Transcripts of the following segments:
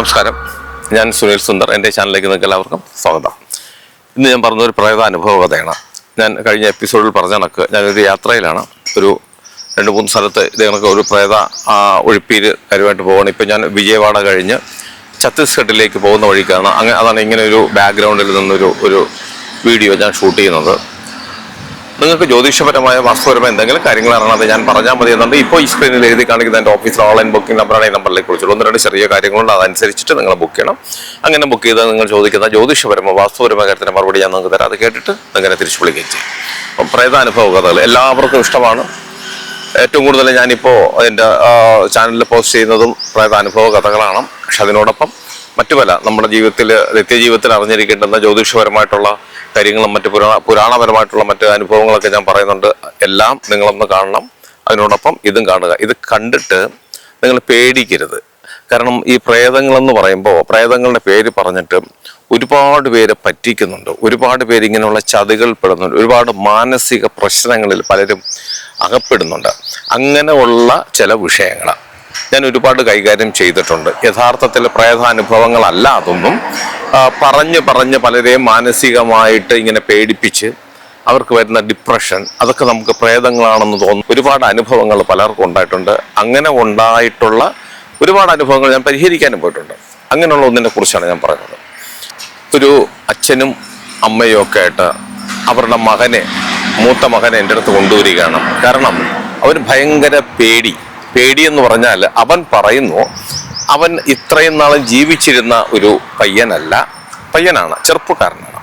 നമസ്കാരം. ഞാൻ സുനിൽ സുന്ദർ. എന്റെ ചാനലിലേക്ക് നിങ്ങൾക്ക് എല്ലാവർക്കും സ്വാഗതം. ഇന്ന് ഞാൻ പറഞ്ഞ ഒരു പ്രേതാനുഭവ കഥയാണ്. ഞാൻ കഴിഞ്ഞ എപ്പിസോഡിൽ പറഞ്ഞ കണക്ക് ഞാനൊരു യാത്രയിലാണ്. ഒരു രണ്ട് മൂന്ന് സ്ഥലത്ത് ഇത് ഒരു പ്രേത ഒഴിപ്പീര് കാര്യമായിട്ട് പോകണം ഇപ്പം ഞാൻ വിജയവാഡ കഴിഞ്ഞ് ഛത്തീസ്ഗഡിലേക്ക് പോകുന്ന വഴിക്കാണ്. അങ്ങനെ അതാണ് ഇങ്ങനെ ഒരു ബാക്ക്ഗ്രൗണ്ടിൽ നിന്നൊരു ഒരു വീഡിയോ ഞാൻ ഷൂട്ട് ചെയ്യുന്നത്. നിങ്ങൾക്ക് ജ്യോതിഷപരമായ വാസ്തുപരമായ എന്തെങ്കിലും കാര്യങ്ങൾ അറിയണത് ഞാൻ പറഞ്ഞാൽ മതി എന്നുണ്ട്. ഇപ്പോൾ ഈ സ്ക്രീനിൽ എഴുതി കാണിക്കുന്ന എന്റെ ഓഫീസിൽ ഓൺലൈൻ ബുക്കിംഗ് നമ്പറാണ് ഈ നമ്പറിലേക്ക് വിളിച്ചുള്ളൂ ഒന്ന് രണ്ട് ചെറിയ കാര്യങ്ങളുണ്ട്. അതനുസരിച്ചിട്ട് നിങ്ങൾ ബുക്ക് ചെയ്യണം. അങ്ങനെ ബുക്ക് ചെയ്താൽ നിങ്ങൾ ചോദിക്കുന്ന ജ്യോതിഷപരമോ വാസ്തുപരമായ കാര്യത്തിന് മറുപടി ഞാൻ നിങ്ങൾക്ക് തരാം. അത് കേട്ടിട്ട് നിങ്ങനെ തിരിച്ചു വിളിക്കുകയും ചെയ്യും. അപ്പം പ്രേതാനുഭവ കഥകൾ എല്ലാവർക്കും ഇഷ്ടമാണ്. ഏറ്റവും കൂടുതൽ ഞാനിപ്പോൾ എന്റെ ചാനലിൽ പോസ്റ്റ് ചെയ്യുന്നതും പ്രേതാനുഭവ കഥകളാണ്. പക്ഷെ അതിനോടൊപ്പം മറ്റു പല നമ്മുടെ ജീവിതത്തിൽ നിത്യജീവിതത്തിൽ അറിഞ്ഞിരിക്കേണ്ടുന്ന ജ്യോതിഷപരമായിട്ടുള്ള കാര്യങ്ങളും മറ്റു പുരാണ പുരാണപരമായിട്ടുള്ള മറ്റ് അനുഭവങ്ങളൊക്കെ ഞാൻ പറയുന്നുണ്ട്. എല്ലാം നിങ്ങളൊന്ന് കാണണം. അതിനോടൊപ്പം ഇതും കാണുക. ഇത് കണ്ടിട്ട് നിങ്ങൾ പേടിക്കരുത്. കാരണം ഈ പ്രേതങ്ങളെന്ന് പറയുമ്പോൾ പ്രേതങ്ങളുടെ പേര് പറഞ്ഞിട്ട് ഒരുപാട് പേരെ പറ്റിക്കുന്നുണ്ട്. ഒരുപാട് പേര് ഇങ്ങനെയുള്ള ചതികൾ പെടുന്നുണ്ട്. ഒരുപാട് മാനസിക പ്രശ്നങ്ങളിൽ പലരും അകപ്പെടുന്നുണ്ട്. അങ്ങനെയുള്ള ചില വിഷയങ്ങൾ ഞാൻ ഒരുപാട് കൈകാര്യം ചെയ്തിട്ടുണ്ട്. യഥാർത്ഥത്തിൽ പ്രേതാനുഭവങ്ങളല്ല അതൊന്നും. പറഞ്ഞ് പറഞ്ഞ് പലരെയും മാനസികമായിട്ട് ഇങ്ങനെ പേടിപ്പിച്ച് അവർക്ക് വരുന്ന ഡിപ്രഷൻ അതൊക്കെ നമുക്ക് പ്രേതങ്ങളാണെന്ന് തോന്നുന്നു. ഒരുപാട് അനുഭവങ്ങൾ പലർക്കും ഉണ്ടായിട്ടുണ്ട്. അങ്ങനെ ഉണ്ടായിട്ടുള്ള ഒരുപാട് അനുഭവങ്ങൾ ഞാൻ പരിഹരിക്കാനും പോയിട്ടുണ്ട്. അങ്ങനെയുള്ള ഒന്നിനെ കുറിച്ചാണ് ഞാൻ പറയുന്നത്. ഒരു അച്ഛനും അമ്മയും ഒക്കെ ആയിട്ട് അവരുടെ മകനെ മൂത്ത മകനെ എന്റെ അടുത്ത് കൊണ്ടുവരികയാണ്. കാരണം അവർ ഭയങ്കര പേടി. പേടി എന്ന് പറഞ്ഞാൽ അവൻ പറയുന്നു അവൻ ഇത്രയും നാൾ ജീവിച്ചിരുന്ന ഒരു പയ്യനല്ല പയ്യനാണ് ചെറുപ്പക്കാരനാണ്.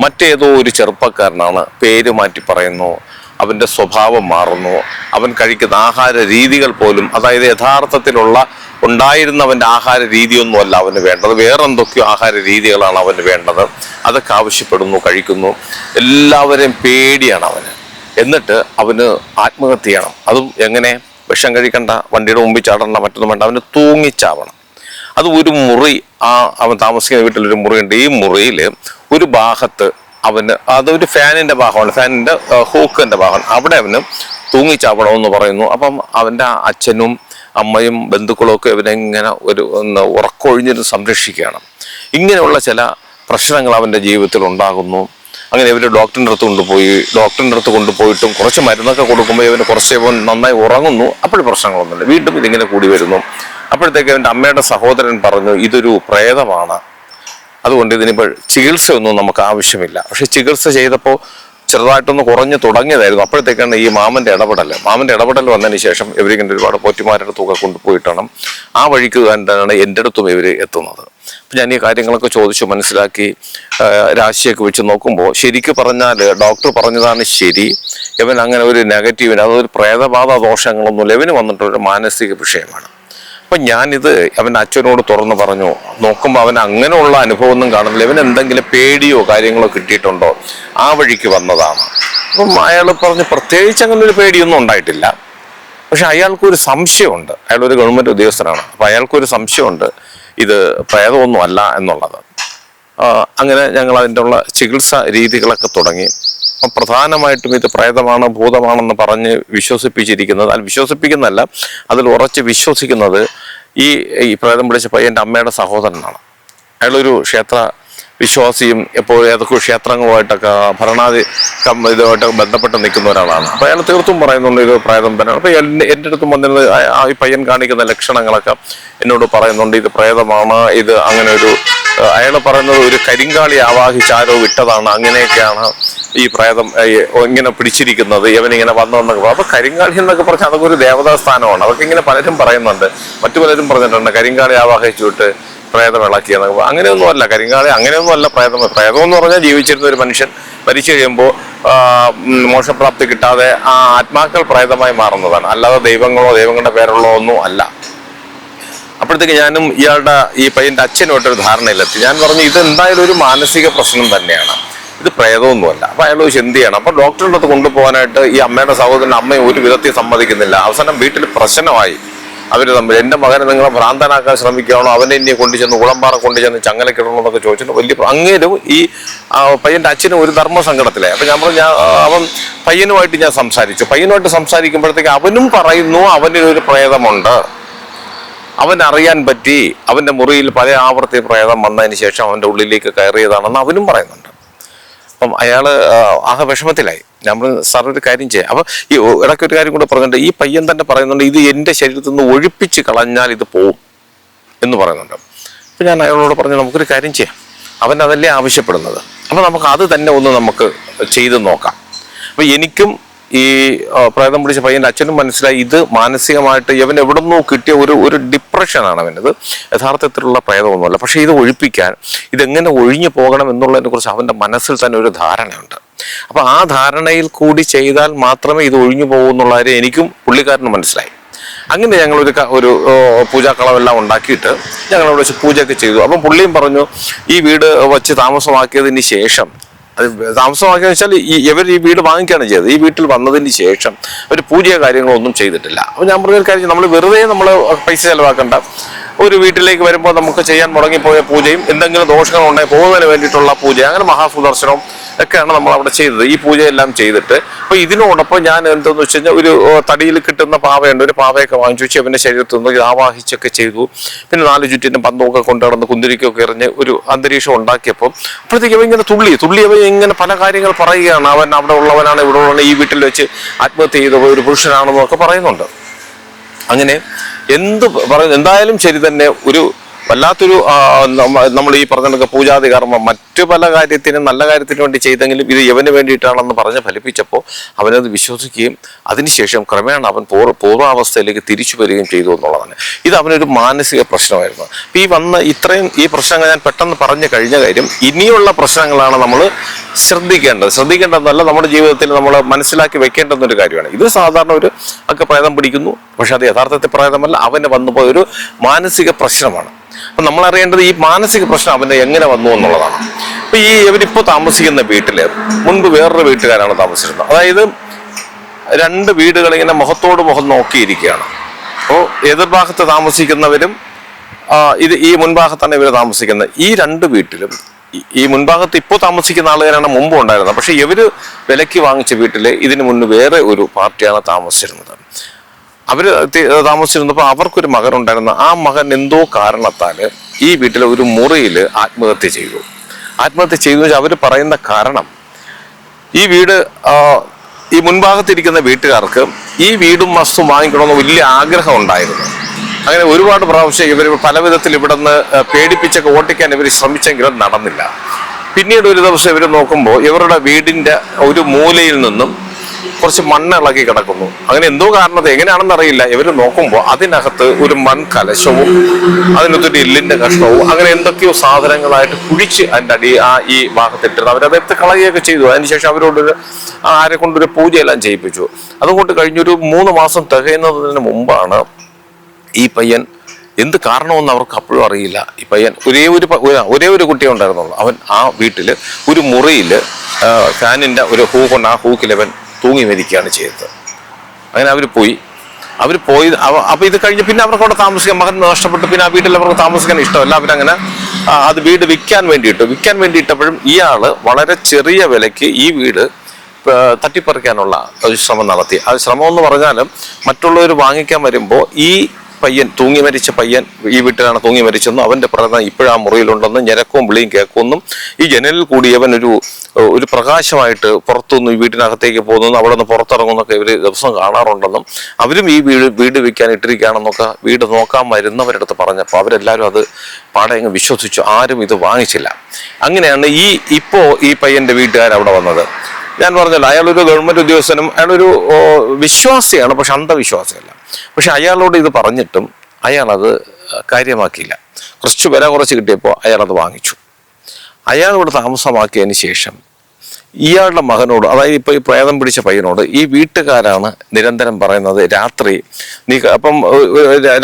മറ്റേതോ ഒരു ചെറുപ്പക്കാരനാണ് പേര് മാറ്റി പറയുന്നു അവന്റെ സ്വഭാവം മാറുന്നു അവൻ കഴിക്കുന്ന ആഹാര രീതികൾ പോലും അതായത് യഥാർത്ഥത്തിലുള്ള ഉണ്ടായിരുന്നവന്റെ ആഹാര രീതിയൊന്നുമല്ല അവന് വേണ്ടത് വേറെ എന്തൊക്കെയോ ആഹാര രീതികളാണ് അവന് വേണ്ടത് അതൊക്കെ ആവശ്യപ്പെടുന്നു കഴിക്കുന്നു എല്ലാവരെയും പേടിയാണ് അവന്. എന്നിട്ട് അവന് ആത്മഹത്യ ചെയ്യണം. അതും എങ്ങനെ? വിഷം കഴിക്കണ്ട വണ്ടിയുടെ മുമ്പിൽ ചാടണ്ട മറ്റൊന്നും വേണ്ട അവന് തൂങ്ങിച്ചാവണം. അത് ഒരു മുറി ആ അവൻ താമസിക്കുന്ന വീട്ടിലൊരു മുറിയുണ്ട്. ഈ മുറിയിൽ ഒരു ഭാഗത്ത് അവന് അതൊരു ഫാനിന്റെ ഭാഗമാണ് ഫാനിന്റെ ഹൂക്കിന്റെ ഭാഗമാണ്. അവിടെ അവന് തൂങ്ങിച്ചാവണമെന്ന് പറയുന്നു. അപ്പം അവന്റെ അച്ഛനും അമ്മയും ബന്ധുക്കളും ഒക്കെ ഇങ്ങനെ ഒരു ഒന്ന് ഉറക്കൊഴിഞ്ഞിട്ട് സംരക്ഷിക്കുകയാണ്. ഇങ്ങനെയുള്ള ചില പ്രശ്നങ്ങൾ അവന്റെ ജീവിതത്തിൽ ഉണ്ടാകുന്നു. അങ്ങനെ ഇവർ ഡോക്ടറിന്റെ അടുത്ത് കൊണ്ടുപോയി ഡോക്ടറിന്റെ അടുത്ത് കൊണ്ടുപോയിട്ടും കുറച്ച് മരുന്നൊക്കെ കൊടുക്കുമ്പോൾ ഇവന് കുറച്ച് ഇവൻ നന്നായി ഉറങ്ങുന്നു. അപ്പോഴും പ്രശ്നങ്ങളൊന്നുമില്ല. വീണ്ടും ഇതിങ്ങനെ കൂടി വരുന്നു. അപ്പോഴത്തേക്ക് അവന്റെ അമ്മയുടെ സഹോദരൻ പറഞ്ഞു ഇതൊരു പ്രേതമാണ്. അതുകൊണ്ട് ഇതിനിപ്പോൾ ചികിത്സയൊന്നും നമുക്ക് ആവശ്യമില്ല. പക്ഷെ ചികിത്സ ചെയ്തപ്പോൾ ചെറുതായിട്ടൊന്ന് കുറഞ്ഞു തുടങ്ങിയതായിരുന്നു. അപ്പോഴത്തേക്കാണ് ഈ മാമന്റെ ഇടപെടൽ മാമന്റെ ഇടപെടൽ വന്നതിന് ശേഷം ഇവരിങ്ങനെ ഒരുപാട് പോറ്റിമാരുടെ തുക കൊണ്ടുപോയിട്ടാണ് ആ വഴിക്ക് കണ്ടാണ് എന്റെ അടുത്തും ഇവർ എത്തുന്നത്. അപ്പം ഞാൻ ഈ കാര്യങ്ങളൊക്കെ ചോദിച്ചു മനസ്സിലാക്കി രാശിയൊക്കെ വെച്ച് നോക്കുമ്പോൾ ശരിക്ക് പറഞ്ഞാൽ ഡോക്ടർ പറഞ്ഞതാണ് ശരി. ഇവൻ അങ്ങനെ ഒരു നെഗറ്റീവിന് അതൊരു പ്രേതബാധ ദോഷങ്ങളൊന്നുമില്ല. ഇവന് വന്നിട്ടൊരു മാനസിക വിഷയമാണ്. അപ്പൊ ഞാനിത് അവന്റെ അച്ഛനോട് തുറന്ന് പറഞ്ഞു. നോക്കുമ്പോൾ അവൻ അങ്ങനെയുള്ള അനുഭവം ഒന്നും കാണുന്നില്ല. ഇവൻ എന്തെങ്കിലും പേടിയോ കാര്യങ്ങളോ കിട്ടിയിട്ടുണ്ടോ? ആ വഴിക്ക് വന്നതാണ്. അപ്പം അയാൾ പറഞ്ഞു പ്രത്യേകിച്ച് അങ്ങനെ ഒരു പേടിയൊന്നും ഉണ്ടായിട്ടില്ല. പക്ഷെ അയാൾക്കൊരു സംശയമുണ്ട്. അയാൾ ഒരു ഗവൺമെന്റ് ഉദ്യോഗസ്ഥനാണ്. അപ്പൊ അയാൾക്കൊരു സംശയമുണ്ട്. ഇത് പ്രേതമൊന്നും അല്ല എന്നുള്ളത്. അങ്ങനെ ഞങ്ങൾ അതിന്റെ ഉള്ള ചികിത്സ രീതികളൊക്കെ തുടങ്ങി. അപ്പം പ്രധാനമായിട്ടും ഇത് പ്രേതമാണ് ഭൂതമാണെന്ന് പറഞ്ഞ് വിശ്വസിപ്പിച്ചിരിക്കുന്നത്. അത് വിശ്വസിപ്പിക്കുന്നതല്ല അതിൽ ഉറച്ച് വിശ്വസിക്കുന്നത് ഈ ഈ പ്രേതം പിടിച്ച പയ്യന്റെ അമ്മയുടെ സഹോദരനാണ്. അയാളൊരു ക്ഷേത്ര വിശ്വാസിയും എപ്പോഴും ഏതൊക്കെ ക്ഷേത്രങ്ങളുമായിട്ടൊക്കെ ഭരണാധി ഇതുമായിട്ട് ബന്ധപ്പെട്ട് നിൽക്കുന്ന ഒരാളാണ്. അപ്പോൾ അയാൾ തീർത്തും പറയുന്നുണ്ട് ഇത് പ്രേതം തന്നെയാണ് അപ്പോൾ എന്റെ എന്റെ അടുത്തും വന്നിരുന്നത് ഈ പയ്യൻ കാണിക്കുന്ന ലക്ഷണങ്ങളൊക്കെ എന്നോട് പറയുന്നുണ്ട് ഇത് പ്രേതമാണ് ഇത് അങ്ങനെ ഒരു അയാൾ പറയുന്നത് ഒരു കരിങ്കാളി ആവാഹിച്ച് ആരോ വിട്ടതാണ്. അങ്ങനെയൊക്കെയാണ് ഈ പ്രേതം ഇങ്ങനെ പിടിച്ചിരിക്കുന്നത്. ഇവനിങ്ങനെ വന്നു എന്നൊക്കെ അപ്പൊ കരിങ്കാളി എന്നൊക്കെ പറഞ്ഞാൽ അതൊക്കെ ഒരു ദേവതാ സ്ഥാനമാണ് അതൊക്കെ ഇങ്ങനെ പലരും പറയുന്നുണ്ട്. മറ്റു പലരും പറഞ്ഞിട്ടുണ്ട് കരിങ്കാളി ആവാഹിച്ചു വിട്ട് പ്രേതം ഇളക്കിയെന്നൊക്കെ അങ്ങനെയൊന്നും അല്ല. കരിങ്കാളി അങ്ങനെയൊന്നും അല്ല പ്രേതം. പ്രേതം എന്ന് പറഞ്ഞാൽ ജീവിച്ചിരുന്ന ഒരു മനുഷ്യൻ മരിച്ചു കഴിയുമ്പോൾ മോശപ്രാപ്തി കിട്ടാതെ ആ ആത്മാക്കൾ പ്രേതമായി മാറുന്നതാണ്. അല്ലാതെ ദൈവങ്ങളോ ദൈവങ്ങളുടെ പേരുള്ളോ ഒന്നും അല്ല. അപ്പോഴത്തേക്ക് ഞാനും ഇയാളുടെ ഈ പയ്യന്റെ അച്ഛനുമായിട്ടൊരു ധാരണയിലെത്തി. ഞാൻ പറഞ്ഞു ഇത് എന്തായാലും ഒരു മാനസിക പ്രശ്നം തന്നെയാണ്. ഇത് പ്രേതമൊന്നുമല്ല. അപ്പൊ അയാൾ ചോദിച്ചു എന്ത് ചെയ്യണം? അപ്പൊ ഡോക്ടറിന്റെ അടുത്ത് കൊണ്ടുപോകാനായിട്ട് ഈ അമ്മയുടെ സഹോദരൻ അമ്മയും ഒരു വിധത്തിൽ സമ്മതിക്കുന്നില്ല. അവസാനം വീട്ടിൽ പ്രശ്നമായി. അവർ തമ്മിൽ എന്റെ മകനെ നിങ്ങളെ ഭ്രാന്തനാക്കാൻ ശ്രമിക്കുകയാണോ? അവനെ ഇനി കൊണ്ടുചെന്ന് ഉളമ്പാറ കൊണ്ടുചെന്ന് ചങ്ങലക്കിടണോ എന്നൊക്കെ ചോദിച്ചിട്ട് വലിയ അങ്ങേരും ഈ പയ്യന്റെ അച്ഛനും ഒരു ധർമ്മ സങ്കടത്തിലായി അപ്പം ഞാൻ പറഞ്ഞു അവൻ പയ്യനുമായിട്ട് ഞാൻ സംസാരിച്ചു. പയ്യനുമായിട്ട് സംസാരിക്കുമ്പോഴത്തേക്ക് അവനും പറയുന്നു അവനൊരു പ്രേതമുണ്ട്. അവൻ അറിയാൻ പറ്റി അവന്റെ മുറിയിൽ പല ആവർത്തി പ്രേതം വന്നതിന് ശേഷം അവന്റെ ഉള്ളിലേക്ക് കയറിയതാണെന്ന് അവനും പറയുന്നുണ്ട്. അപ്പം അയാൾ ആകെ വിഷമത്തിലായി. നമ്മൾ സാർ ഒരു കാര്യം ചെയ്യാം. അപ്പം ഈ ഇടയ്ക്ക് ഒരു കാര്യം കൂടെ പറഞ്ഞിട്ട് ഈ പയ്യൻ തന്നെ പറയുന്നുണ്ട് ഇത് എന്റെ ശരീരത്തിൽ നിന്ന് ഒഴിപ്പിച്ച് കളഞ്ഞാൽ ഇത് പോവും. എന്ന് പറയുന്നുണ്ട്. അപ്പം ഞാൻ അയാളോട് പറഞ്ഞു നമുക്കൊരു കാര്യം ചെയ്യാം. അവൻ അതല്ലേ ആവശ്യപ്പെടുന്നത്. അപ്പം നമുക്ക് അത് തന്നെ ഒന്ന് നമുക്ക് ചെയ്ത് നോക്കാം. അപ്പം എനിക്കും ഈ പ്രേതം പിടിച്ച പയ്യന്റെ അച്ഛനും മനസ്സിലായി ഇത് മാനസികമായിട്ട് ഇവൻ എവിടെ നിന്നോ കിട്ടിയ ഒരു ഒരു ഡിപ്രഷനാണ് അവനത്. യഥാർത്ഥത്തിലുള്ള പ്രേതമൊന്നുമല്ല. പക്ഷേ ഇത് ഒഴിപ്പിക്കാൻ ഇതെങ്ങനെ ഒഴിഞ്ഞു പോകണം എന്നുള്ളതിനെ കുറിച്ച് അവന്റെ മനസ്സിൽ തന്നെ ഒരു ധാരണയുണ്ട്. അപ്പൊ ആ ധാരണയിൽ കൂടി ചെയ്താൽ മാത്രമേ ഇത് ഒഴിഞ്ഞു പോകൂ എന്നുള്ള കാര്യം എനിക്കും പുള്ളിക്കാരനും മനസ്സിലായി. അങ്ങനെ ഞങ്ങൾ ഒരു പൂജാക്കളമെല്ലാം ഉണ്ടാക്കിയിട്ട് ഞങ്ങൾ അവിടെ വെച്ച് പൂജയൊക്കെ ചെയ്തു. അപ്പം പുള്ളിയും പറഞ്ഞു ഈ വീട് വച്ച് താമസമാക്കിയതിന് ശേഷം അത് താമസമാക്കിയെന്ന് വെച്ചാൽ ഈ ഇവർ ഈ വീട് വാങ്ങിക്കുകയാണ് ചെയ്തത്. ഈ വീട്ടിൽ വന്നതിന് ശേഷം ഒരു പൂജയോ കാര്യങ്ങളോ ഒന്നും ചെയ്തിട്ടില്ല. അപ്പോൾ ഞാൻ പറഞ്ഞൊരു കാര്യം നമ്മൾ വെറുതെ നമ്മൾ പൈസ ചെലവാക്കണ്ട. ഒരു വീട്ടിലേക്ക് വരുമ്പോൾ നമുക്ക് ചെയ്യാൻ മുടങ്ങിപ്പോയ പൂജയും എന്തെങ്കിലും ദോഷങ്ങൾ ഉണ്ടായി പോകുന്നതിന് വേണ്ടിയിട്ടുള്ള പൂജ അങ്ങനെ മഹാസുദർശനവും ഒക്കെയാണ് നമ്മൾ അവിടെ ചെയ്തത്. ഈ പൂജയെല്ലാം ചെയ്തിട്ട് അപ്പൊ ഇതിനോടൊപ്പം ഞാൻ എന്തെന്ന് വെച്ച് കഴിഞ്ഞാൽ ഒരു തടിയിൽ കിട്ടുന്ന പാവയുണ്ട്. ഒരു പാവയൊക്കെ വാങ്ങിച്ചു വെച്ച് അവന്റെ ശരീരത്തിൽ നിന്ന് ആവാഹിച്ചൊക്കെ ചെയ്തു. പിന്നെ നാല് ചുറ്റിനും പന്തമൊക്കെ കൊണ്ടു നടന്ന് കുന്തിരിക്കൊക്കെ എറിഞ്ഞ് ഒരു അന്തരീക്ഷം ഉണ്ടാക്കിയപ്പോൾ അപ്പോഴത്തേക്ക് അവൻ ഇങ്ങനെ തുള്ളി തുള്ളി അവൻ ഇങ്ങനെ പല കാര്യങ്ങൾ പറയുകയാണ്. അവൻ അവിടെ ഉള്ളവനാണ് ഇവിടെ ഉള്ളവനാണ് ഈ വീട്ടിൽ വെച്ച് ആത്മഹത്യ ചെയ്ത ഒരു പുരുഷനാണെന്നൊക്കെ പറയുന്നുണ്ട്. അങ്ങനെ എന്ത് പറയുന്നു? എന്തായാലും ശരി തന്നെ ഒരു വല്ലാത്തൊരു നമ്മൾ ഈ പറഞ്ഞ പൂജാതി കർമ്മം മറ്റു പല കാര്യത്തിനും നല്ല കാര്യത്തിനു വേണ്ടി ചെയ്തെങ്കിലും ഇത് യവന് വേണ്ടിയിട്ടാണെന്ന് പറഞ്ഞ് ഫലിപ്പിച്ചപ്പോൾ അവനത് വിശ്വസിക്കുകയും അതിനുശേഷം ക്രമേണ അവൻ പൂർ പൂർവാവസ്ഥയിലേക്ക് തിരിച്ചു വരികയും ചെയ്തു എന്നുള്ളതാണ്. ഇത് അവനൊരു മാനസിക പ്രശ്നമായിരുന്നു. അപ്പോൾ ഈ വന്ന ഇത്രയും ഈ പ്രശ്നങ്ങൾ ഞാൻ പെട്ടെന്ന് പറഞ്ഞു കഴിഞ്ഞ കാര്യം ഇനിയുള്ള പ്രശ്നങ്ങളാണ് നമ്മൾ ശ്രദ്ധിക്കേണ്ടത്. ശ്രദ്ധിക്കേണ്ടതല്ല നമ്മുടെ ജീവിതത്തിൽ നമ്മൾ മനസ്സിലാക്കി വെക്കേണ്ടുന്ന ഒരു കാര്യമാണ്. ഇത് സാധാരണ ഒരു ഒക്കെ പ്രേതം പിടിക്കുന്നു പക്ഷെ അത് യഥാർത്ഥത്തിൽ പ്രേതമല്ല. അവന് വന്നുപോയ ഒരു മാനസിക പ്രശ്നമാണ്. അപ്പം നമ്മൾ അറിയേണ്ടത് ഈ മാനസിക പ്രശ്നം അവന് എങ്ങനെ വന്നു എന്നുള്ളതാണ്. അപ്പൊ ഈ ഇവരിപ്പോ താമസിക്കുന്ന വീട്ടിൽ മുൻപ് വേറൊരു വീട്ടുകാരാണ് താമസിച്ചിരുന്നത്. അതായത് രണ്ട് വീടുകൾ ഇങ്ങനെ മുഖത്തോട് മുഖം നോക്കിയിരിക്കുകയാണ്. അപ്പോൾ എതിർഭാഗത്ത് താമസിക്കുന്നവരും ഇത് ഈ മുൻഭാഗത്താണ് ഇവർ താമസിക്കുന്നത്. ഈ രണ്ട് വീട്ടിലും ഈ- ഈ മുൻഭാഗത്ത് ഇപ്പോൾ താമസിക്കുന്ന ആളുകാരാണ് മുമ്പ് ഉണ്ടായിരുന്നത്. പക്ഷെ ഇവർ വിലക്ക് വാങ്ങിച്ച വീട്ടിൽ ഇതിനു മുന്ന് വേറെ ഒരു പാർട്ടിയാണ് താമസിച്ചിരുന്നത്. അവർ താമസിച്ചിരുന്നപ്പോൾ അവർക്കൊരു മകൻ ഉണ്ടായിരുന്നു ആ മകൻ എന്തോ കാരണത്താൽ ഈ വീട്ടിലെ ഒരു മുറിയിൽ ആത്മഹത്യ ചെയ്തു. ആത്മഹത്യ ചെയ്തു വെച്ചാൽ അവർ പറയുന്ന കാരണം ഈ വീട് ഈ മുൻഭാഗത്തിരിക്കുന്ന വീട്ടുകാർക്ക് ഈ വീടും വസ്തുവും വാങ്ങിക്കണമെന്ന് വലിയ ആഗ്രഹം ഉണ്ടായിരുന്നു. അങ്ങനെ ഒരുപാട് പ്രാവശ്യം ഇവർ പല വിധത്തിൽ ഇവിടെ നിന്ന് പേടിപ്പിച്ചൊക്കെ ഓട്ടിക്കാൻ ഇവർ ശ്രമിച്ചെങ്കിലും നടന്നില്ല. പിന്നീട് ഒരു ദിവസം ഇവർ നോക്കുമ്പോൾ ഇവരുടെ വീടിന്റെ ഒരു മൂലയിൽ നിന്നും കുറച്ച് മണ്ണ് ഇളകി കിടക്കുന്നു. അങ്ങനെ എന്തോ കാരണത്തെ എങ്ങനെയാണെന്ന് അറിയില്ല. ഇവർ നോക്കുമ്പോൾ അതിനകത്ത് ഒരു മൺ കലശവും അതിനകത്തൊരു എല്ലിന്റെ കഷ്ണവും അങ്ങനെ എന്തൊക്കെയോ സാധനങ്ങളായിട്ട് കുഴിച്ച് അതിന്റെ അടി ആ ഈ ഭാഗത്തിട്ടിരുന്നു അവരത് എടുത്ത് കളയുകയൊക്കെ ചെയ്തു. അതിനുശേഷം അവരോടൊരു ആരെ കൊണ്ടൊരു പൂജയെല്ലാം ചെയ്യിപ്പിച്ചു. അതുകൊണ്ട് കഴിഞ്ഞൊരു മൂന്ന് മാസം തികയുന്നതിന് മുമ്പാണ് ഈ പയ്യൻ എന്ത് കാരണമെന്ന് അവർക്ക് അപ്പോഴും അറിയില്ല. ഈ പയ്യൻ ഒരേ ഒരു ഒരേ ഒരു കുട്ടിയെ ഉണ്ടായിരുന്നുള്ളൂ. അവൻ ആ വീട്ടിൽ ഒരു മുറിയിൽ ഫാനിന്റെ ഒരു ഹൂക്കൊണ്ട് ആ ഹൂക്കിൽ അവൻ തൂങ്ങി മരിക്കുകയാണ് ചെയ്തത്. അങ്ങനെ അവർ പോയി. അവർ പോയി അപ്പോൾ അപ്പൊ ഇത് കഴിഞ്ഞ് പിന്നെ അവർക്ക് അവിടെ താമസിക്കാൻ മകൻ നഷ്ടപ്പെട്ടു. പിന്നെ ആ വീട്ടിൽ അവർക്ക് താമസിക്കാൻ ഇഷ്ടമല്ല. അവരങ്ങനെ ആ, അത് വീട് വിൽക്കാൻ വേണ്ടിയിട്ട്. വിൽക്കാൻ വേണ്ടിയിട്ടപ്പോഴും ഇയാൾ വളരെ ചെറിയ വിലയ്ക്ക് ഈ വീട് ആ, തട്ടിപ്പറിക്കാനുള്ള ഒരു ശ്രമം നടത്തി. അത് ശ്രമം എന്ന് പറഞ്ഞാലും മറ്റുള്ളവർ വാങ്ങിക്കാൻ വരുമ്പോൾ ഈ പയ്യൻ തൂങ്ങി മരിച്ച പയ്യൻ ഈ വീട്ടിലാണ് തൂങ്ങി മരിച്ചെന്നും അവന്റെ പ്രകടനം ഇപ്പോഴാ മുറിയിലുണ്ടെന്നും ഞരക്കവും വിളിയും കേൾക്കുമെന്നും ഈ ജനലിൽ കൂടി അവൻ ഒരു ഒരു പ്രകാശമായിട്ട് പുറത്തുനിന്ന് ഈ വീട്ടിനകത്തേക്ക് പോകുന്നു അവിടെ നിന്ന് പുറത്തിറങ്ങുന്നൊക്കെ ഇവർ ദിവസം കാണാറുണ്ടെന്നും അവരും ഈ വീട് വീട് വിൽക്കാൻ ഇട്ടിരിക്കുകയാണെന്നൊക്കെ വീട് നോക്കാൻ വരുന്നവരുടെ അടുത്ത് പറഞ്ഞപ്പോൾ അവരെല്ലാവരും അത് പാടെ അങ്ങ് വിശ്വസിച്ചു. ആരും ഇത് വാങ്ങിച്ചില്ല. അങ്ങനെയാണ് ഈ ഇപ്പോൾ ഈ പയ്യന്റെ വീട്ടുകാർ അവിടെ വന്നത്. ഞാൻ പറഞ്ഞല്ലോ അയാളൊരു ഗവൺമെന്റ് ഉദ്യോഗസ്ഥനും അയാളൊരു വിശ്വാസിയാണ് പക്ഷെ അന്ധവിശ്വാസിയല്ല. പക്ഷെ അയാളോട് ഇത് പറഞ്ഞിട്ടും അയാളത് കാര്യമാക്കിയില്ല. കുറച്ച് വില കുറച്ച് കിട്ടിയപ്പോൾ അയാൾ അത് വാങ്ങിച്ചു. അയാൾ ഇവിടെ താമസമാക്കിയതിന് ശേഷം ഇയാളുടെ മകനോട് അതായത് ഇപ്പൊ ഈ പ്രേതം പിടിച്ച പയ്യനോട് ഈ വീട്ടുകാരാണ് നിരന്തരം പറയുന്നത് രാത്രി. നീ അപ്പം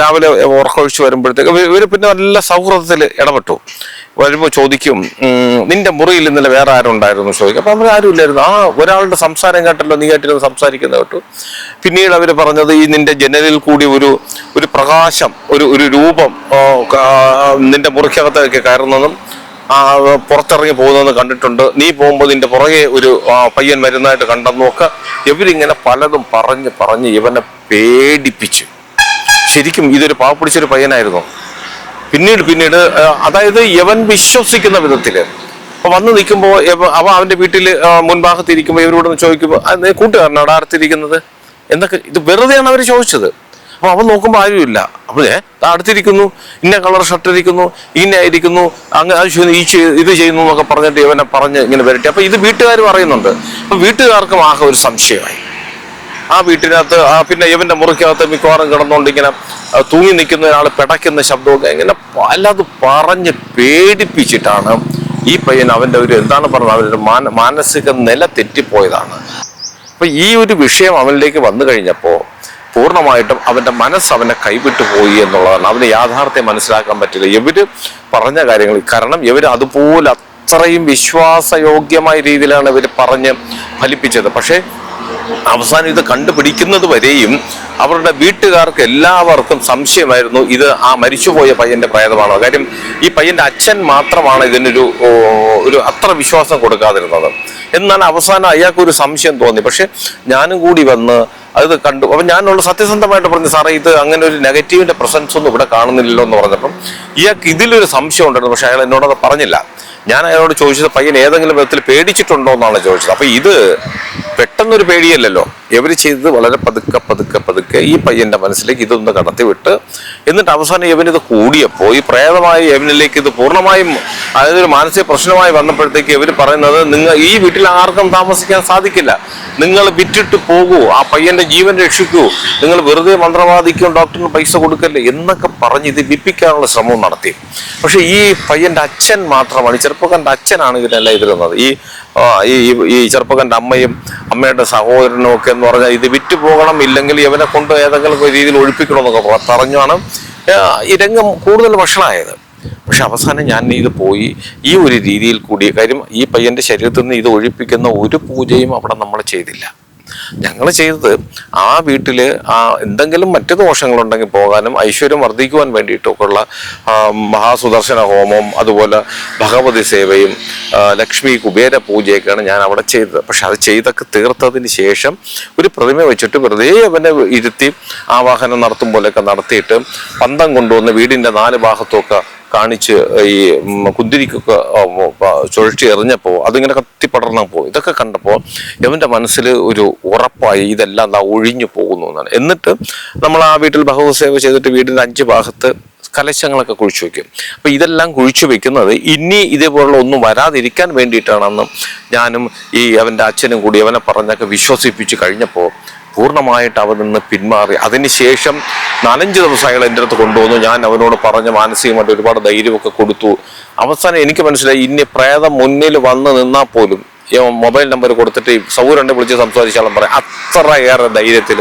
രാവിലെ ഉറക്കൊഴിച്ച് വരുമ്പോഴത്തേക്ക് ഇവർ പിന്നെ നല്ല സൗഹൃദത്തിൽ ഇടപെട്ടു. വരുമ്പോൾ ചോദിക്കും നിന്റെ മുറിയിൽ ഇന്നലെ വേറെ ആരുണ്ടായിരുന്നു? ചോദിക്കും. അപ്പം അവർ ആരും ഇല്ലായിരുന്നു. ആ ഒരാളുടെ സംസാരം കേട്ടല്ലോ നീ കേട്ടിരുന്നു സംസാരിക്കുന്നത് കേട്ടു. പിന്നീട് അവർ പറഞ്ഞത് ഈ നിന്റെ ജനലിൽ കൂടി ഒരു ഒരു പ്രകാശം ഒരു ഒരു രൂപം നിന്റെ മുറിക്കകത്തേക്ക് കയറുന്നതും പുറത്തിറങ്ങി പോകുന്നത് കണ്ടിട്ടുണ്ട്. നീ പോകുമ്പോൾ നിന്റെ പുറകെ ഒരു പയ്യൻ വരുന്നതായിട്ട് നോക്ക. ഇവരിങ്ങനെ പലതും പറഞ്ഞ് പറഞ്ഞ് ഇവനെ പേടിപ്പിച്ചു. ശരിക്കും ഇതൊരു പാവപ്പിടിച്ചൊരു പയ്യനായിരുന്നു. പിന്നീട് പിന്നീട് അതായത് യവൻ വിശ്വസിക്കുന്ന വിധത്തിൽ അപ്പൊ വന്ന് നിൽക്കുമ്പോൾ അവ അവന്റെ വീട്ടിൽ മുൻഭാഗത്തിരിക്കുമ്പോൾ ഇവരോട് ചോദിക്കുമ്പോൾ കൂട്ടുകാരനാണ്? അടുത്തിരിക്കുന്നത് എന്നൊക്കെ ഇത് വെറുതെയാണ് അവർ ചോദിച്ചത്. അപ്പൊ അവൻ നോക്കുമ്പോൾ ആരുമില്ല. അപ്പൊ ഏ അടുത്തിരിക്കുന്നു ഇന്ന കളർ ഷർട്ട് ഇരിക്കുന്നു ഇന്ന ഇരിക്കുന്നു അങ്ങനെ ഈ ഇത് ചെയ്യുന്നു എന്നൊക്കെ പറഞ്ഞിട്ട് ഇവനെ പറഞ്ഞ് ഇങ്ങനെ വരട്ടെ. അപ്പൊ ഇത് വീട്ടുകാർ പറയുന്നുണ്ട് അപ്പൊ വീട്ടുകാർക്കും ആകെ ഒരു സംശയമായി. ആ വീട്ടിനകത്ത് ആ പിന്നെ ഇവന്റെ മുറിക്കകത്ത് മിക്കവാറും കിടന്നുകൊണ്ട് ഇങ്ങനെ തൂങ്ങി നിൽക്കുന്ന ഒരാൾ പിടയ്ക്കുന്ന ശബ്ദമൊക്കെ ഇങ്ങനെ അല്ലാതെ പറഞ്ഞ് പേടിപ്പിച്ചിട്ടാണ് ഈ പയ്യൻ അവന്റെ ഒരു എന്താണ് പറഞ്ഞത് അവന്റെ മാന മാനസിക നില തെറ്റിപ്പോയതാണ്. അപ്പൊ ഈ ഒരു വിഷയം അവനിലേക്ക് വന്നു കഴിഞ്ഞപ്പോൾ പൂർണമായിട്ടും അവന്റെ മനസ്സ് അവനെ കൈവിട്ടു പോയി എന്നുള്ളതാണ്. അവന് യാഥാർത്ഥ്യം മനസ്സിലാക്കാൻ പറ്റില്ല. ഇവർ പറഞ്ഞ കാര്യങ്ങൾ കാരണം ഇവർ അതുപോലെ അത്രയും വിശ്വാസയോഗ്യമായ രീതിയിലാണ് ഇവർ പറഞ്ഞ് ഫലിപ്പിച്ചത്. പക്ഷേ അവസാനം ഇത് കണ്ടുപിടിക്കുന്നത് വരെയും അവരുടെ വീട്ടുകാർക്ക് എല്ലാവർക്കും സംശയമായിരുന്നു ഇത് ആ മരിച്ചുപോയ പയ്യന്റെ പ്രേതമാണോ? കാര്യം ഈ പയ്യന്റെ അച്ഛൻ മാത്രമാണ് ഇതിനൊരു ഒരു അത്ര വിശ്വാസം കൊടുക്കാതിരുന്നത്. എന്നാൽ അവസാനം അയാൾക്ക് ഒരു സംശയം തോന്നി. പക്ഷെ ഞാനും കൂടി വന്ന് അത് കണ്ടു. അപ്പൊ ഞാനുള്ള സത്യസന്ധമായിട്ട് പറഞ്ഞു സാറേ ഇത് അങ്ങനെ ഒരു നെഗറ്റീവിന്റെ പ്രസൻസ് ഒന്നും ഇവിടെ കാണുന്നില്ലല്ലോ എന്ന് പറഞ്ഞപ്പം ഇയാൾക്ക് ഇതിലൊരു സംശയം ഉണ്ടായിരുന്നു. പക്ഷെ അയാൾ എന്നോടത് പറഞ്ഞില്ല. ഞാൻ അയാളോട് ചോദിച്ചത് പയ്യൻ ഏതെങ്കിലും വിധത്തിൽ പേടിച്ചിട്ടുണ്ടോ? എന്നാണ് ചോദിച്ചത്. അപ്പൊ ഇത് പെട്ടെന്നൊരു പേടിയല്ലല്ലോ. ഇവർ ചെയ്തത് വളരെ പതുക്കെ പതുക്കെ പതുക്കെ ഈ പയ്യന്റെ മനസ്സിലേക്ക് ഇതൊന്ന് കടത്തിവിട്ട് എന്നിട്ട് അവസാനം ഇവനിത് കൂടിയപ്പോൾ ഈ പ്രേതമായി യവനിലേക്ക് ഇത് പൂർണമായും അതായത് ഒരു മാനസിക പ്രശ്നമായി വന്നപ്പോഴത്തേക്ക് ഇവർ പറയുന്നത് നിങ്ങൾ ഈ വീട്ടിൽ ആർക്കും താമസിക്കാൻ സാധിക്കില്ല. നിങ്ങൾ വിറ്റിട്ട് പോകൂ ആ പയ്യന്റെ ജീവൻ രക്ഷിക്കൂ. നിങ്ങൾ വെറുതെ മന്ത്രവാദിക്കും ഡോക്ടറിന് പൈസ കൊടുക്കല്ലേ എന്നൊക്കെ പറഞ്ഞ് ഇത് വിപ്പിക്കാനുള്ള ശ്രമവും നടത്തി. പക്ഷെ ഈ പയ്യന്റെ അച്ഛൻ മാത്രമാണ് ചെറുപ്പക്കാരന്റെ അച്ഛനാണ് ഇതിനെല്ലാം എതിരുന്നത്. ഈ ഈ ചെറുപ്പക്കാരന്റെ അമ്മയും അമ്മയുടെ സഹോദരനും ഒക്കെ എന്ന് പറഞ്ഞാൽ ഇത് വിറ്റ് പോകണം ഇല്ലെങ്കിൽ ഇവനെ കൊണ്ട് ഏതെങ്കിലും രീതിയിൽ ഒഴിപ്പിക്കണമെന്നൊക്കെ പറഞ്ഞാണ് ഈ രംഗം കൂടുതൽ വഷളായത്. പക്ഷെ അവസാനം ഞാൻ ഇത് പോയി ഈ ഒരു രീതിയിൽ കൂടി കാര്യം ഈ പയ്യന്റെ ശരീരത്തിൽ നിന്ന് ഇത് ഒഴിപ്പിക്കുന്ന ഒരു പൂജയും അവിടെ നമ്മൾ ചെയ്തില്ല. ഞങ്ങൾ ചെയ്തത് ആ വീട്ടിൽ ആ എന്തെങ്കിലും മറ്റു ദോഷങ്ങളുണ്ടെങ്കിൽ പോകാനും ഐശ്വര്യം വർദ്ധിക്കുവാൻ വേണ്ടിയിട്ടൊക്കെ ഉള്ള മഹാസുദർശന ഹോമം അതുപോലെ ഭഗവതി സേവയും ലക്ഷ്മി കുബേര പൂജയൊക്കെയാണ് ഞാൻ അവിടെ ചെയ്തത്. പക്ഷെ അത് ചെയ്തൊക്കെ തീർത്തതിന് ശേഷം ഒരു പ്രതിമ വെച്ചിട്ട് വെറുതെ അവനെ ഇരുത്തി ആവാഹനം നടത്തും പോലെയൊക്കെ നടത്തിയിട്ട് പന്തം കൊണ്ടുവന്ന് വീടിന്റെ നാല് ഭാഗത്തുമൊക്കെ കാണിച്ച് ഈ കുന്തിരിക്ക കുന്തിരിക്കൊക്കെ ചുഴറ്റി എറിഞ്ഞപ്പോൾ അതിങ്ങനെ കത്തിപ്പടർന്നപ്പോൾ ഇതൊക്കെ കണ്ടപ്പോൾ യവന്റെ മനസ്സിൽ ഒരു ഉറപ്പായി ഇതെല്ലാം എന്താ ഒഴിഞ്ഞു പോകുന്നു എന്നാണ്. എന്നിട്ട് നമ്മൾ ആ വീട്ടിൽ ബഹുസേവ ചെയ്തിട്ട് വീടിന്റെ അഞ്ച് ഭാഗത്ത് കലശങ്ങളൊക്കെ കുഴിച്ചു വെക്കും. അപ്പൊ ഇതെല്ലാം കുഴിച്ചു വെക്കുന്നത് ഇനി ഇതേപോലുള്ള ഒന്നും വരാതിരിക്കാൻ വേണ്ടിയിട്ടാണെന്ന് ഞാനും ഈ അവന്റെ അച്ഛനും കൂടി അവനെ പറഞ്ഞൊക്കെ വിശ്വസിപ്പിച്ച് കഴിഞ്ഞപ്പോൾ പൂർണമായിട്ട് അവൻ നിന്ന് പിന്മാറി. അതിനുശേഷം നാലഞ്ച് ദിവസം അയാൾ എന്റെ അടുത്ത് കൊണ്ടുവന്നു. ഞാൻ അവനോട് പറഞ്ഞ മാനസികമായിട്ട് ഒരുപാട് ധൈര്യമൊക്കെ കൊടുത്തു. അവസാനം എനിക്ക് മനസ്സിലായി ഇനി പ്രേതം മുന്നിൽ വന്ന് നിന്നാൽ പോലും മൊബൈൽ നമ്പർ കൊടുത്തിട്ട് സൗരണ്ട് വിളിച്ച് സംസാരിച്ചാലും പറയാം അത്രയേറെ ധൈര്യത്തിൽ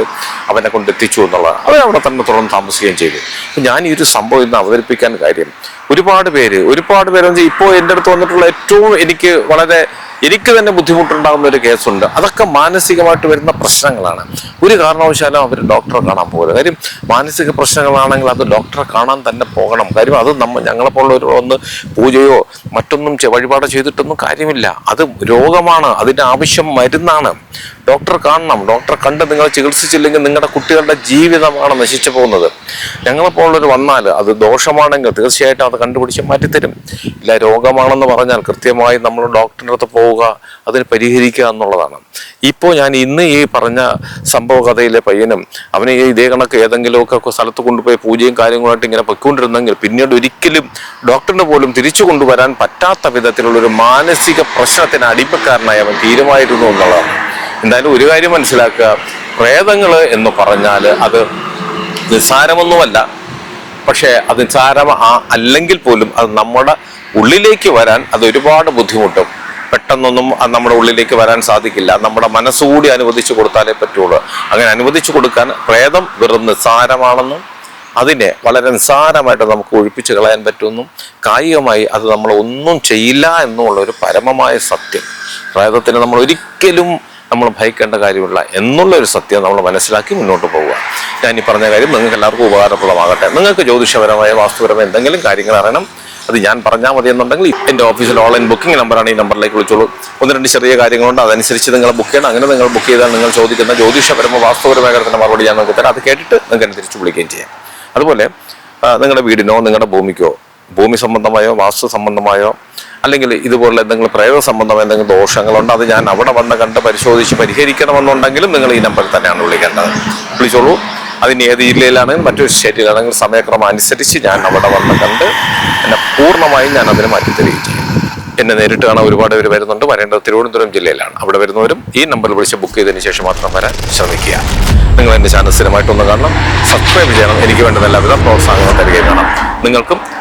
അവനെ കൊണ്ട് എത്തിച്ചു എന്നുള്ളതാണ്. അവൻ അവിടെ തന്നെ തുടർന്ന് താമസിക്കുകയും ചെയ്തു. ഞാൻ ഈ ഒരു സംഭവം ഇന്ന് അവതരിപ്പിക്കാൻ കാര്യം. ഒരുപാട് പേര് ഒരുപാട് പേര് ഇപ്പോൾ എന്റെ അടുത്ത് വന്നിട്ടുള്ള ഏറ്റവും എനിക്ക് വളരെ എനിക്ക് തന്നെ ബുദ്ധിമുട്ടുണ്ടാകുന്ന ഒരു കേസുണ്ട്. അതൊക്കെ മാനസികമായിട്ട് വരുന്ന പ്രശ്നങ്ങളാണ്. ഒരു കാരണവശാലും അവർ ഡോക്ടറെ കാണാൻ പോകരുത് കാര്യം മാനസിക പ്രശ്നങ്ങളാണെങ്കിൽ അത് ഡോക്ടറെ കാണാൻ തന്നെ പോകണം. കാര്യം അത് നമ്മൾ ഞങ്ങളെപ്പോലുള്ളവർ ഒന്ന് പൂജയോ മറ്റൊന്നും വഴിപാടോ ചെയ്തിട്ടൊന്നും കാര്യമില്ല. അത് രോഗമാണ്. അതിന്റെ ആവശ്യം മരുന്നാണ്. ഡോക്ടറെ കാണണം. ഡോക്ടറെ കണ്ട് നിങ്ങൾ ചികിത്സിച്ചില്ലെങ്കിൽ നിങ്ങളുടെ കുട്ടികളുടെ ജീവിതമാണ് നശിച്ചു പോകുന്നത്. ഞങ്ങളെപ്പോലുള്ളവർ വന്നാൽ അത് ദോഷമാണെങ്കിൽ തീർച്ചയായിട്ടും അത് കണ്ടുപിടിച്ച് മാറ്റിത്തരും. ഇല്ല രോഗമാണെന്ന് പറഞ്ഞാൽ കൃത്യമായി നമ്മൾ ഡോക്ടറിന്റെ അടുത്ത് പോവുക അതിന് പരിഹരിക്കുക എന്നുള്ളതാണ്. ഇപ്പോൾ ഞാൻ ഇന്ന് ഈ പറഞ്ഞ സംഭവ കഥയിലെ പയ്യനും അവനെ ഇതേ കണക്ക് ഏതെങ്കിലുമൊക്കെ സ്ഥലത്ത് കൊണ്ടുപോയി പൂജയും കാര്യങ്ങളായിട്ട് ഇങ്ങനെ പൊയ്ക്കൊണ്ടിരുന്നെങ്കിൽ പിന്നീട് ഒരിക്കലും ഡോക്ടറിന് പോലും തിരിച്ചു കൊണ്ടുവരാൻ പറ്റാത്ത വിധത്തിലുള്ള ഒരു മാനസിക പ്രശ്നത്തിന് അടിമക്കാരനായി അവൻ തീരുമായിരുന്നു എന്നുള്ളതാണ്. എന്തായാലും ഒരു കാര്യം മനസ്സിലാക്കുക. പ്രേതങ്ങൾ എന്ന് പറഞ്ഞാൽ അത് നിസ്സാരമൊന്നുമല്ല. പക്ഷേ അത് നിസ്സാരം അല്ലെങ്കിൽ പോലും അത് നമ്മുടെ ഉള്ളിലേക്ക് വരാൻ അത് ഒരുപാട് ബുദ്ധിമുട്ടും. പെട്ടെന്നൊന്നും അത് നമ്മുടെ ഉള്ളിലേക്ക് വരാൻ സാധിക്കില്ല. നമ്മുടെ മനസ്സുകൂടി അനുവദിച്ചു കൊടുത്താലേ പറ്റുള്ളൂ. അങ്ങനെ അനുവദിച്ചു കൊടുക്കാൻ പ്രേതം വെറും നിസ്സാരമാണെന്നും അതിനെ വളരെ നിസ്സാരമായിട്ട് നമുക്ക് ഒഴിപ്പിച്ച് കളയാൻ പറ്റുമെന്നും കായികമായി അത് നമ്മൾ ഒന്നും ചെയ്യില്ല എന്നുള്ള ഒരു പരമമായ സത്യം. പ്രേതത്തിന് നമ്മൾ ഒരിക്കലും നമ്മൾ ഭയക്കേണ്ട കാര്യമില്ല എന്നുള്ള ഒരു സത്യം നമ്മൾ മനസ്സിലാക്കി മുന്നോട്ട് പോവുക. ഞാൻ ഈ പറഞ്ഞ കാര്യം നിങ്ങൾക്ക് എല്ലാവർക്കും ഉപകാരപ്രദമാകട്ടെ. നിങ്ങൾക്ക് ജ്യോതിഷപരമായ വാസ്തുപരമായ എന്തെങ്കിലും കാര്യങ്ങൾ അറിയണം അത് ഞാൻ പറഞ്ഞാൽ മതി എന്നുണ്ടെങ്കിൽ എന്റെ ഓഫീസിൽ ഓൺലൈൻ ബുക്കിംഗ് നമ്പറാണ് ഈ നമ്പറിലേക്ക് വിളിച്ചോളൂ. ഒന്ന് രണ്ട് ചെറിയ കാര്യങ്ങളുണ്ട് അതനുസരിച്ച് നിങ്ങൾ ബുക്ക് ചെയ്യണം. അങ്ങനെ നിങ്ങൾ ബുക്ക് ചെയ്താൽ നിങ്ങൾ ചോദിക്കുന്ന ജ്യോതിഷപരമോ വാസ്തുപരമായ കാര്യത്തിന്റെ മറുപടി ഞാൻ നിങ്ങൾക്ക് തരാം. അത് കേട്ടിട്ട് നിങ്ങൾക്ക് എന്നെ തിരിച്ചു വിളിക്കുകയും ചെയ്യാം. അതുപോലെ നിങ്ങളുടെ വീടിനോ നിങ്ങളുടെ ഭൂമിക്കോ ഭൂമി സംബന്ധമായോ വാസ്തു സംബന്ധമായോ അല്ലെങ്കിൽ ഇതുപോലുള്ള എന്തെങ്കിലും പ്രയോഗ സംബന്ധമായ എന്തെങ്കിലും ദോഷങ്ങളുണ്ടോ അത് ഞാൻ അവിടെ വന്ന് കണ്ട് പരിശോധിച്ച് പരിഹരിക്കണമെന്നുണ്ടെങ്കിലും നിങ്ങൾ ഈ നമ്പറിൽ തന്നെയാണ് വിളിക്കേണ്ടത്. വിളിച്ചോളൂ. അതിന് ഏത് ജില്ലയിലാണെങ്കിലും മറ്റൊരു സ്റ്റേറ്റിലാണെങ്കിലും സമയക്രമം അനുസരിച്ച് ഞാൻ അവിടെ വന്ന് കണ്ട് എന്നെ പൂർണമായും ഞാൻ അതിന് മാറ്റി തരികയും ചെയ്യും. എന്നെ നേരിട്ട് കാണാൻ ഒരുപാട് പേര് വരുന്നുണ്ട്. വരേണ്ടത് തിരുവനന്തപുരം ജില്ലയിലാണ്. അവിടെ വരുന്നവരും ഈ നമ്പറിൽ വിളിച്ച് ബുക്ക് ചെയ്തതിന് ശേഷം മാത്രം വരാൻ ശ്രമിക്കുക. നിങ്ങൾ എന്റെ ചാനൽ സ്ഥിരമായിട്ടൊന്ന് കാണണം സബ്സ്ക്രൈബ് ചെയ്യണം. എനിക്ക് വേണ്ടുന്ന എല്ലാവിധ പ്രോത്സാഹനം തരികയും വേണം. നിങ്ങൾക്കും